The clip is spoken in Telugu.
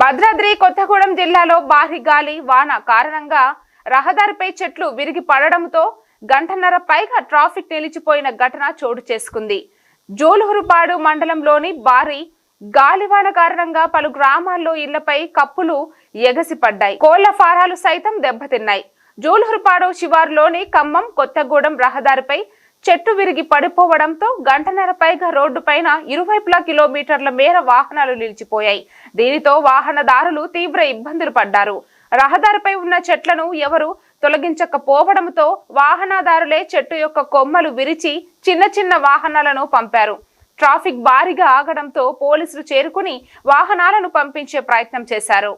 భద్రాద్రి కొత్తగూడెం జిల్లాలో భారీ గాలి వాన కారణంగా రహదారిపై చెట్లు విరిగి పడడంతో గంటన్నర పైగా ట్రాఫిక్ నిలిచిపోయిన ఘటన చోటు చేసుకుంది. జోలుహురుపాడు మండలంలోని భారీ గాలివాన కారణంగా పలు గ్రామాల్లో ఇళ్ళపై కప్పులు ఎగసిపడ్డాయి. కోళ్ళ ఫారాలు సైతం దెబ్బతిన్నాయి. జోలుహురుపాడు శివారులోని ఖమ్మం కొత్తగూడెం రహదారిపై చెట్టు విరిగి పడిపోవడంతో గంటన్నర పైగా రోడ్డు పైన ఇరువైపులా కిలోమీటర్ల మేర వాహనాలు నిలిచిపోయాయి. దీనితో వాహనదారులు తీవ్ర ఇబ్బందులు పడ్డారు. రహదారిపై ఉన్న చెట్లను ఎవరు తొలగించకపోవడంతో వాహనదారులే చెట్టు యొక్క కొమ్మలు విరిచి చిన్న చిన్న వాహనాలను పంపారు. ట్రాఫిక్ భారీగా ఆగడంతో పోలీసులు చేరుకుని వాహనాలను పంపించే ప్రయత్నం చేశారు.